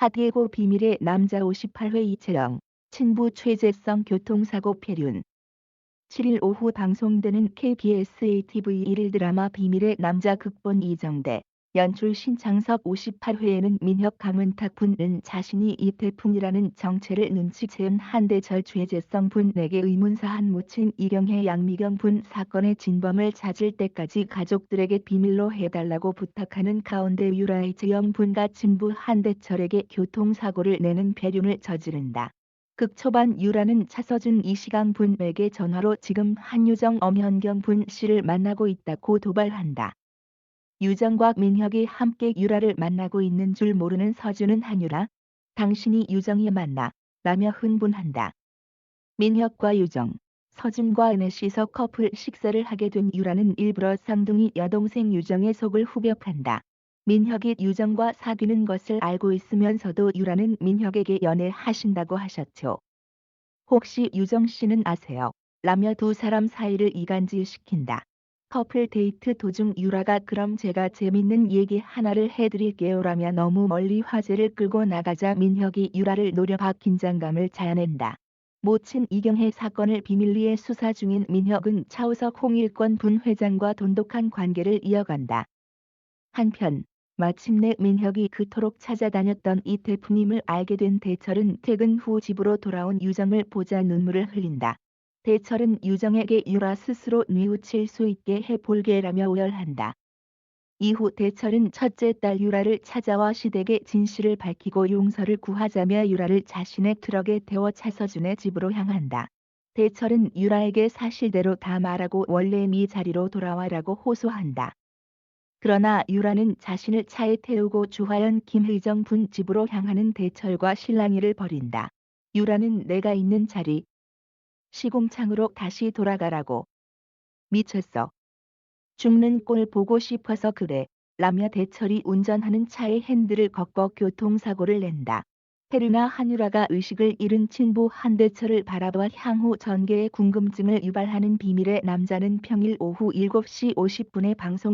하디에고 비밀의 남자 58회 이채영, 친부 최재성 교통사고 폐륜. 7일 오후 방송되는 KBS ATV 1일 드라마 비밀의 남자 극본 이정대, 연출 신창섭 58회에는 민혁 강은탁 분은 자신이 이태풍이라는 정체를 눈치채은 한대철 최재성 분에게 의문사한 모친 이경혜 양미경 분 사건의 진범을 찾을 때까지 가족들에게 비밀로 해달라고 부탁하는 가운데 유라이 재영 분과 친부 한대철에게 교통사고를 내는 배륜을 저지른다. 극 초반 유라는 차서준 이시강 분에게 전화로 지금 한유정 엄현경 분 씨를 만나고 있다고 도발한다. 유정과 민혁이 함께 유라를 만나고 있는 줄 모르는 서준은 한유라, 당신이 유정이 만나, 라며 흥분한다. 민혁과 유정, 서준과 은혜 씨서 커플 식사를 하게 된 유라는 일부러 쌍둥이 여동생 유정의 속을 후벼판다. 민혁이 유정과 사귀는 것을 알고 있으면서도 유라는 민혁에게 연애하신다고 하셨죠. 혹시 유정 씨는 아세요? 라며 두 사람 사이를 이간질시킨다. 커플 데이트 도중 유라가 그럼 제가 재밌는 얘기 하나를 해드릴게요 라며 너무 멀리 화제를 끌고 나가자 민혁이 유라를 노려봐 긴장감을 자아낸다. 모친 이경혜 사건을 비밀리에 수사 중인 민혁은 차우석 홍일권 분 회장과 돈독한 관계를 이어간다. 한편 마침내 민혁이 그토록 찾아다녔던 이태풍임을 알게 된 대철은 퇴근 후 집으로 돌아온 유정을 보자 눈물을 흘린다. 대철은 유정에게 유라 스스로 뉘우칠 수 있게 해볼게라며 오열한다. 이후 대철은 첫째 딸 유라를 찾아와 시댁의 진실을 밝히고 용서를 구하자며 유라를 자신의 트럭에 태워 차서준의 집으로 향한다. 대철은 유라에게 사실대로 다 말하고 원래 미 자리로 돌아와라고 호소한다. 그러나 유라는 자신을 차에 태우고 주화연 김혜정 분 집으로 향하는 대철과 실랑이를 벌인다. 유라는 내가 있는 자리, 시공창으로 다시 돌아가라고. 미쳤어. 죽는 꼴 보고 싶어서 그래. 라며 대철이 운전하는 차의 핸들을 걷고 교통사고를 낸다. 페르나 한유라가 의식을 잃은 친부 한대철을 바라봐 향후 전개의 궁금증을 유발하는 비밀의 남자는 평일 오후 7시 50분에 방송